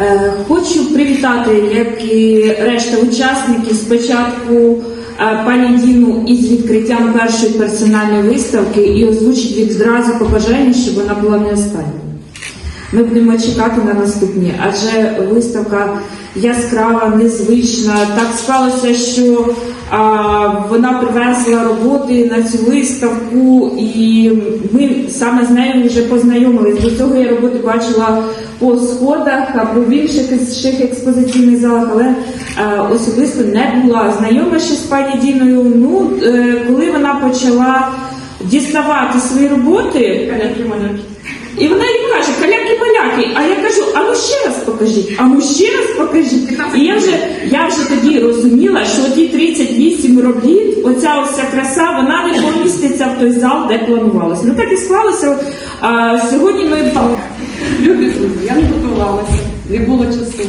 Е, Хочу привітати, як і решта учасників, спочатку е, пані Діну із відкриттям першої персональної виставки і озвучити відразу побажання, щоб вона була не останньою. Ми будемо чекати на наступні, адже виставка яскрава, незвична. Так склалося, що а, вона привезла роботи на цю виставку, і ми саме з нею вже познайомились. До цього я роботи бачила по сходах або в інших експозиційних залах, але е, особисто не була знайома ще з пані Діною. Ну, е, коли вона почала діставати свої роботи, і вона їй каже, А я кажу, а ну ще раз покажіть, а ну ще раз покажіть. І я вже, я вже тоді розуміла, що ті 38 робіт, оця ця краса, вона не поміститься в той зал, де планувалося. Ну так і склалося. А, сьогодні ми Любі друзі, я не готувалася, не було часу.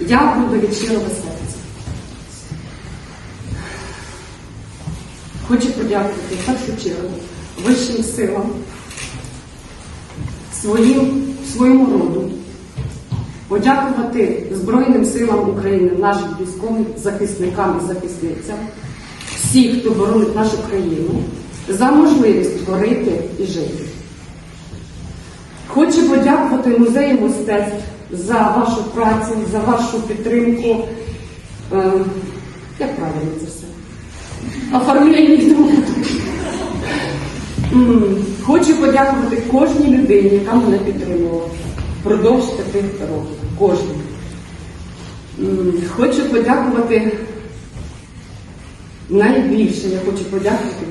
Я буду від щирого серця. Хочу подякувати в першу чергу вищим силам, своїм, своєму роду, подякувати Збройним силам України, нашим військовим захисникам і захисницям, всіх, хто боронить нашу країну, за можливість творити і жити. Хочу подякувати музею мистецтв за вашу працю, за вашу підтримку. Е, як правильно це все? Оформлення Хочу подякувати кожній людині, яка мене підтримувала впродовж таких років. Кожній. Хочу подякувати найбільше, я хочу подякувати